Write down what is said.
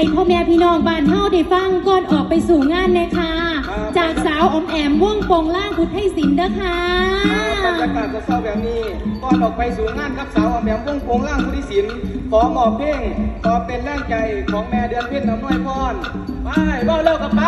ให้พ่อแม่พี่น้องบ้านเฮาได้ฟังก่อนออกไปสู่งานเลยค่ะ จากสาวอมแอมว่องโปงล่างพุทธให้สินเด้อค่ะบรรยากาศเศร้าแบบนี้ก่อนออกไปสู่งานกับสาวอมแอมว่องโปงล่างพุที่ศิลป์ขอมอบเพ่งขอเป็นแรงใจของแม่เดือนเพ็ญน้ำน้อยพรไปเบ้าเล่กกับไป